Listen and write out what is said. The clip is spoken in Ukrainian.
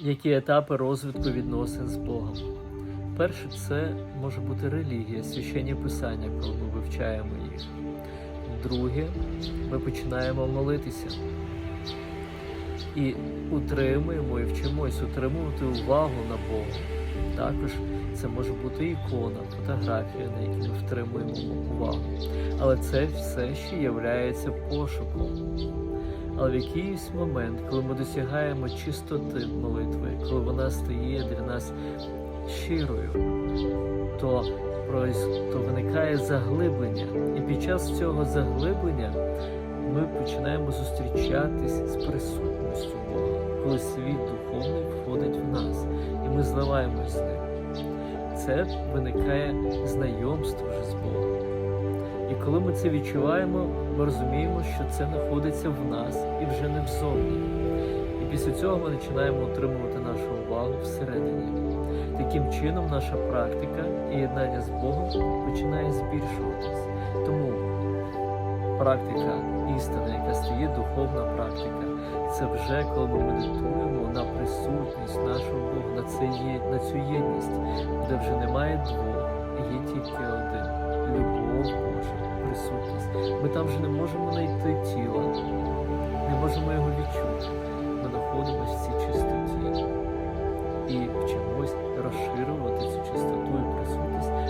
Які етапи розвитку відносин з Богом? Перше, це може бути релігія, священні писання, коли ми вивчаємо їх. Друге, ми починаємо молитися і утримуємо і вчимось утримувати увагу на Бога. Також це може бути ікона, фотографія, на якій ми втримуємо увагу. Але це все ще є пошуком. Але в якийсь момент, коли ми досягаємо чистоти молитви, коли вона стає для нас щирою, то, то виникає заглиблення. І під час цього заглиблення ми починаємо зустрічатись з присутністю Бога, коли світ духовний входить в нас, і ми зливаємось з ним. Це виникає знайомство вже з Богом. Коли ми це відчуваємо, ми розуміємо, що це знаходиться в нас і вже не взовні. І після цього ми починаємо утримувати нашу увагу всередині. Таким чином, наша практика і єднання з Богом починає збільшуватись. Тому практика істини, яка стає духовна практика, це вже коли ми медитуємо на присутність нашого Бога, на, це є, на цю єдність, де вже немає двох, є тільки один любов Божа. Ми там вже не можемо знайти тіло, не можемо його відчути. Ми знаходимося в цій чистоті і вчимось розширювати цю чистоту і присутність.